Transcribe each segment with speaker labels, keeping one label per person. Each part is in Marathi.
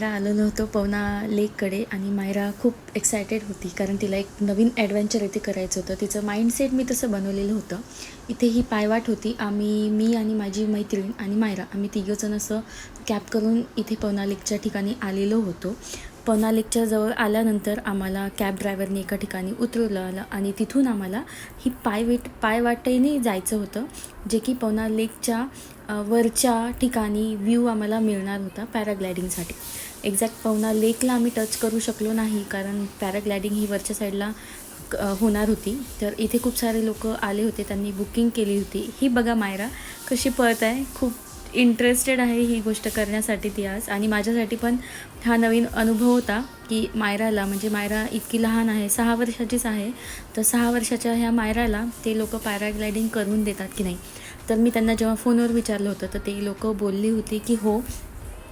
Speaker 1: मायरा आलेलो होतो पवना लेककडे आणि मायरा खूप एक्सायटेड होती कारण तिला एक नवीन ॲडव्हेंचर इथे करायचं होतं. तिचं माइंडसेट मी तसं बनवलेलं होतं. इथे ही पायवाट होती आम्ही मी आणि माझी मैत्रीण आणि मायरा आम्ही तिघंजण असं कॅब करून इथे पवना लेकच्या ठिकाणी आलेलो होतो. पवना लेकच्या जवळ आल्यानंतर आम्हाला कॅब ड्रायव्हरने एका ठिकाणी उतरवलं आलं आणि तिथून आम्हाला ही पायवेट पायवाटेने जायचं होतं जे की पवना लेकच्या वरच्या ठिकाणी व्ह्यू आम्हाला मिळणार होता पॅराग्लायडिंगसाठी. एक्झॅक्ट पवना लेकला आम्ही टच करू शकलो नाही कारण पॅराग्लायडिंग ही वरच्या साईडला क- होणार होती. तर इथे खूप सारे लोक आले होते त्यांनी बुकिंग केली होती. ही बघा मायरा कशी पळत आहे खूप इंटरेस्टेड आहे ही गोष्ट करण्यासाठी ती आज. आणि माझ्यासाठी पण हा नवीन अनुभव होता की मायराला म्हणजे मायरा इतकी लहान आहे सहा वर्षाचीच आहे. तर सहा वर्षाच्या ह्या मायराला ते लोक पॅराग्लायडिंग करून देतात की नाही? तर मी त्यांना जेव्हा फोनवर विचारलं होतं तर ते लोक बोलली होती की हो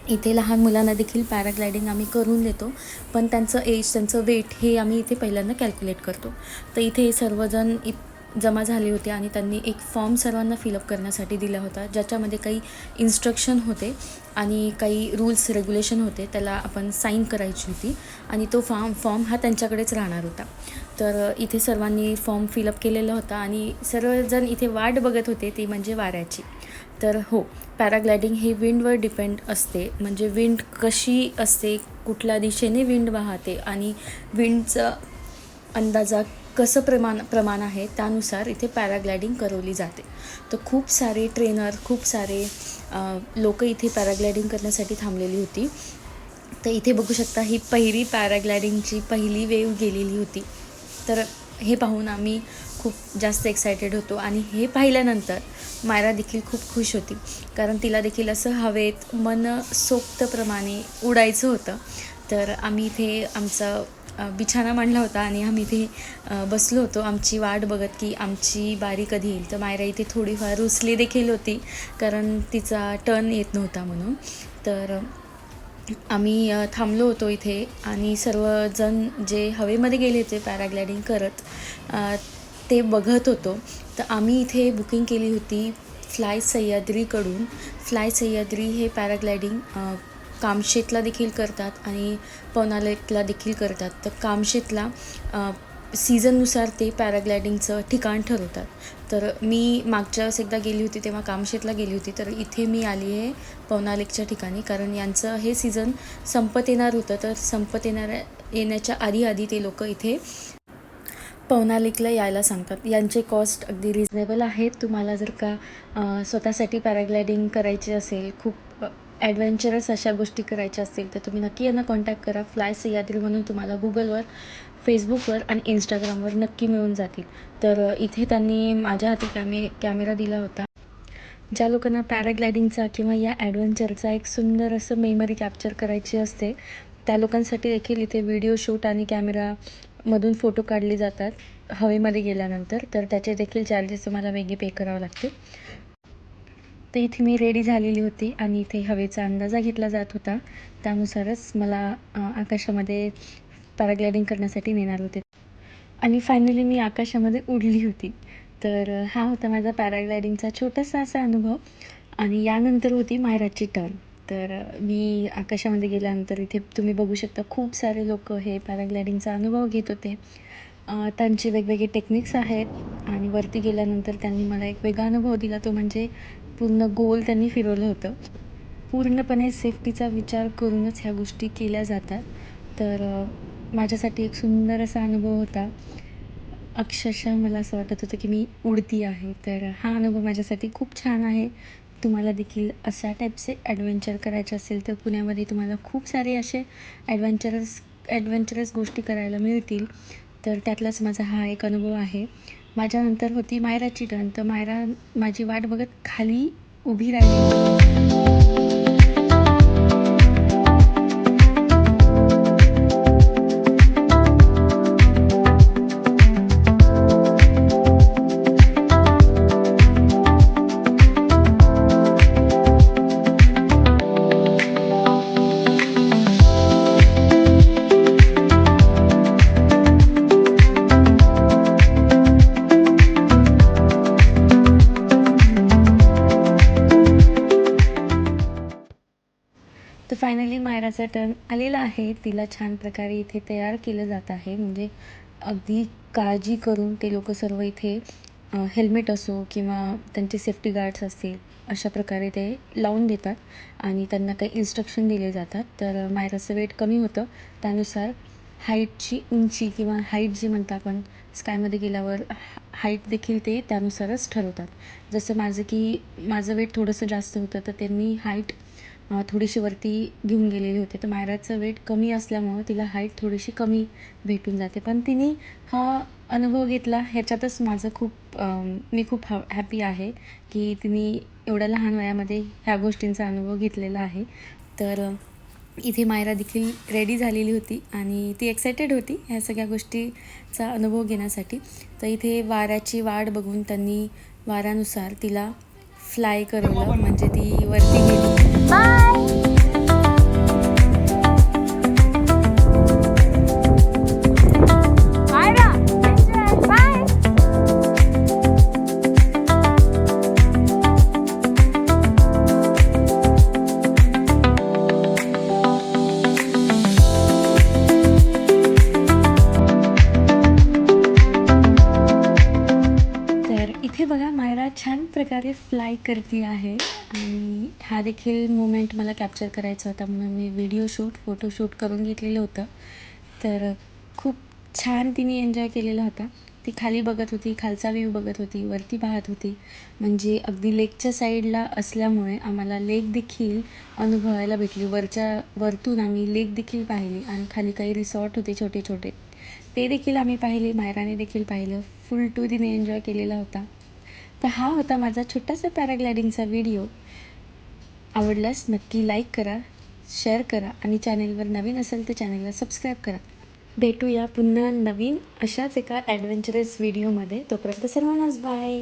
Speaker 1: इथे लहान मुलांना देखील पॅराग्लायडिंग आम्ही करून देतो. पण त्यांचं एज त्यांचं वेट हे आम्ही इथे पहिल्यांदा कॅल्क्युलेट करतो. तर इथे सर्वजण इत जमा झाले होते आणि त्यांनी एक फॉर्म सर्वांना फिलअप करण्यासाठी दिला होता ज्याच्यामध्ये काही इन्स्ट्रक्शन होते आणि काही रूल्स रेग्युलेशन होते त्याला आपण साईन करायची होती आणि तो फॉर्म फॉर्म हा त्यांच्याकडेच राहणार होता. तर इथे सर्वांनी फॉर्म फिलअप केलेला होता आणि सर्वजण इथे वाट बघत होते ती म्हणजे वाऱ्याची. तर हो पॅराग्लायडिंग हे विंडवर डिपेंड असते. म्हणजे विंड कशी असते कुठल्या दिशेने विंड वाहते आणि विंडचं अंदाजा कसं प्रमाण प्रमाण आहे त्यानुसार इथे पॅराग्लायडिंग करवली जाते. तर खूप सारे ट्रेनर खूप सारे लोक इथे पॅराग्लायडिंग करण्यासाठी थांबलेली होती. तर इथे बघू शकता ही पहिली पॅराग्लायडिंगची पहिली वेव गेलेली होती. तर हे पाहून आम्ही खूप जास्त एक्सायटेड होतो आणि हे पाहिल्यानंतर मायरा देखील खूप खुश होती. कारण तिला देखील असं हवेत मन सोक्तप्रमाणे उडायचं होतं. तर आम्ही इथे आमचं बिछाना मांडला होता आणि आम्ही इथे बसलो होतो. आमची वाट बघत की आमची बारी कधी येईल. तर मायरा इथे थोडीफार रुसली देखील होती कारण तिचा टर्न येत नव्हता म्हणून. तर आम्ही थांबलो होतो इथे आणि सर्वजण जे हवेमध्ये गेले होते पॅराग्लायडिंग करत ते बघत होतो. तर आम्ही इथे बुकिंग केली होती फ्लाय सह्याद्रीकडून. फ्लाय सह्याद्री हे पॅराग्लायडिंग कामशेतला देखील करतात आणि पवनालेकला देखील करतात. तर कामशेतला सीझननुसार ते पॅराग्लायडिंगचं ठिकाण ठरवतात. तर मी मागच्या वेळेस एकदा गेली होती तेव्हा कामशेतला गेली होती. तर इथे मी आली आहे पवनालेकच्या ठिकाणी. कारण यांचं हे सीझन संपत येणार होतं. तर संपत येणाऱ्या येण्याच्या आधी आधी ते लोक इथे पवनालेकला यायला सांगतात. यांचे कॉस्ट अगदी रिजनेबल आहेत. तुम्हाला जर का स्वतःसाठी पॅराग्लायडिंग करायची असेल खूप ॲडव्हेंचरस अशा गोष्टी करायच्या असतील तर तुम्ही नक्की यांना कॉन्टॅक्ट करा. फ्लाय सह्याद्री म्हणून तुम्हाला गुगलवर फेसबुकवर आणि इंस्टाग्रामवर नक्की मिळून जातील. तर इथे त्यांनी माझ्या हाती कॅमे कॅमेरा दिला होता. ज्या लोकांना पॅराग्लायडिंगचा किंवा या ॲडव्हेंचरचा एक सुंदर असं मेमरी कॅप्चर करायची असते त्या लोकांसाठी देखील इथे व्हिडिओ शूट आणि कॅमेरामधून फोटो काढले जातात हवेमध्ये गेल्यानंतर. तर त्याचे देखील चार्जेस तुम्हाला वेगळे पे करावे लागतील. तर इथे मी रेडी झालेली होती आणि इथे हवेचा अंदाजा घेतला जात होता. त्यानुसारच मला आकाशामध्ये पॅराग्लायडिंग करण्यासाठी नेणार होते. आणि फायनली मी आकाशामध्ये उडली होती. तर हा होता माझा पॅराग्लायडिंगचा छोटासा असा अनुभव. आणि यानंतर होती मायराची टर्न तर मी आकाशामध्ये गेल्यानंतर इथे तुम्ही बघू शकता खूप सारे लोक हे पॅराग्लायडिंगचा अनुभव घेत होते. त्यांचे वेगवेगळे टेक्निक्स आहेत. आणि वरती गेल्यानंतर त्यांनी मला एक वेगळा अनुभव दिला तो म्हणजे पूर्ण गोल त्यांनी फिरवलं होतं. पूर्णपणे सेफ्टीचा विचार करूनच ह्या गोष्टी केल्या जातात. तर माझ्यासाठी एक सुंदर असा अनुभव होता. अक्षरशः मला असं वाटत होतं की मी उडती आहे. तर हा अनुभव माझ्यासाठी खूप छान आहे. तुम्हाला देखील अशा टाईपचे ॲडव्हेंचर करायचे असेल तर पुण्यामध्ये तुम्हाला खूप सारे असे ॲडव्हेंचरस ॲडव्हेंचरस गोष्टी करायला मिळतील. तर त्यातलाच माझा हा एक अनुभव आहे. माझ्यानंतर होती मायराची टर्न तर मायरा माझी वाट बघत खाली उभी राहिली. फायनली मायराचा टर्न आलेला आहे. तिला छान प्रकारे इथे तयार केलं जात आहे. म्हणजे अगदी काळजी करून ते लोक सर्व इथे हेल्मेट असो किंवा त्यांचे सेफ्टी गार्ड्स असतील अशा प्रकारे ते लावून देतात आणि त्यांना काही इन्स्ट्रक्शन दिले जातात. तर मायराचं वेट कमी होतं. त्यानुसार हाईटची उंची किंवा हाईट जी म्हणतो आपण स्कायमध्ये गेल्यावर हाईट देखील ते त्यानुसारच ठरवतात. जसं माझं की माझं वेट थोडंसं जास्त होतं तर त्यांनी हाईट थोडीशी वरती घेऊन गेलेली होते. तर मायराचं वेट कमी असल्यामुळं तिला हाईट थोडीशी कमी भेटून जाते. पण तिने हा अनुभव घेतला. ह्याच्यातच माझं खूप मी खूप ह हॅपी आहे की तिने एवढ्या लहान वयामध्ये ह्या गोष्टींचा अनुभव घेतलेला आहे. तर इथे मायरा देखील रेडी झालेली होती आणि ती एक्सायटेड होती ह्या सगळ्या गोष्टीचा अनुभव घेण्यासाठी. तर इथे वाऱ्याची वाढ बघून त्यांनी वाऱ्यानुसार तिला फ्लाय करवलं. म्हणजे ती वरती गेली.
Speaker 2: Bye!
Speaker 1: प्रकारे फ्लाय करते आहे. आणि हा देखील मुमेंट मला कॅप्चर करायचा होता. म्हणून मी व्हिडिओ शूट फोटोशूट करून घेतलेलं होतं. तर खूप छान तिने एन्जॉय केलेला होता. ती खाली बघत होती खालचा व्ह्यू बघत होती वरती पाहत होती. म्हणजे अगदी लेकच्या साईडला असल्यामुळे आम्हाला लेक देखील अनुभवायला भेटली. वरच्या वरतून आम्ही लेक देखील पाहिली आणि खाली काही रिसॉर्ट होते छोटे छोटे ते देखील आम्ही पाहिले. मायराने देखील पाहिलं. फुल टू तिने एन्जॉय केलेला होता. तर हा होता माझा छोटासा पॅराग्लायडिंगचा व्हिडिओ. आवडल्यास नक्की लाईक करा शेअर करा आणि चॅनेलवर नवीन असेल तर चॅनेलला सबस्क्राईब करा. भेटूया पुन्हा नवीन अशाच एका ॲडव्हेंचरस व्हिडिओमध्ये तोपर्यंत सर्वांनाच बाय